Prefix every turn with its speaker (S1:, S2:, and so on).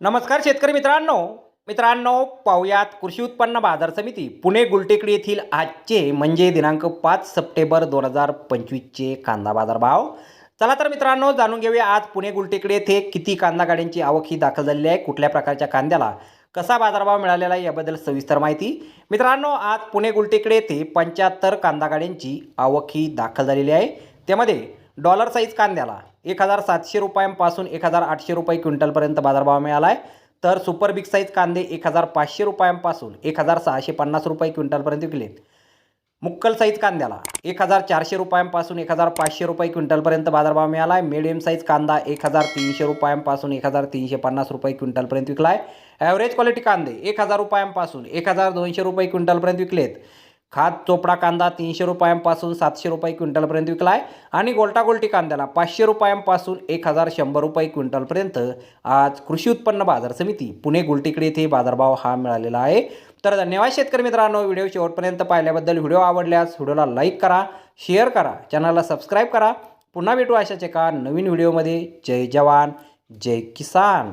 S1: नमस्कार शेतकरी मित्रांनो. मित्रांनो पाहुयात कृषी उत्पन्न बाजार समिती पुणे गुलटेकडी येथील आजचे म्हणजे दिनांक पाच सप्टेंबर दोन हजार पंचवीसचे कांदा बाजार भाव चला तर मित्रांनो जाणून घेऊया आज पुणे गुलटेकडी येथे किती कांदा गाड्यांची आवक ही दाखल झालेली आहे कुठल्या प्रकारच्या कांद्याला कसा बाजारभाव मिळालेला आहे याबद्दल सविस्तर माहिती. मित्रांनो आज पुणे गुलटेकडे येथे पंच्याहत्तर कांदा गाड्यांची आवक ही दाखल झालेली आहे. त्यामध्ये डॉलर साईज कांद्याला एक हजार सातशे रुपयांपासून एक हजार आठशे रुपये क्विंटलपर्यंत बाजारभाव मिळाला आहे तर सुपर बिग साईज कांदे एक हजार पाचशे रुपयांपासून एक हजार सहाशे पन्नास रुपये क्विंटलपर्यंत विकलेत मुक्कल साईज कांद्याला एक हजार चारशे रुपयांपासून एक हजार पाचशे रुपये क्विंटलपर्यंत बाजारभाव मिळाला आहे मिडियम साईज कांदा एक हजार तीनशे रुपयांपासून एक हजार तीनशे पन्नास रुपये क्विंटलपर्यंत विकला आहे ॲव्हरेज क्वालिटी कांदे एक हजार रुपयांपासून एक हजार दोनशे रुपये क्विंटलपर्यंत विकलेत. खात चोपडा कांदा तीनशे रुपयांपासून सातशे रुपये क्विंटलपर्यंत विकला आहे आणि गोलटा गोलटी कांद्याला पाचशे रुपयांपासून एक हजार शंभर रुपये क्विंटलपर्यंत आज कृषी उत्पन्न बाजार समिती पुणे गुलटीकडे येथे बाजारभाव हा मिळालेला आहे. तर धन्यवाद शेतकरी मित्रांनो व्हिडिओ शेवटपर्यंत पाहिल्याबद्दल व्हिडिओ आवडल्यास व्हिडिओला लाईक करा शेअर करा चॅनलला सबस्क्राईब करा. पुन्हा भेटू अशाच एका नवीन व्हिडिओमध्ये. जय जवान जय किसान.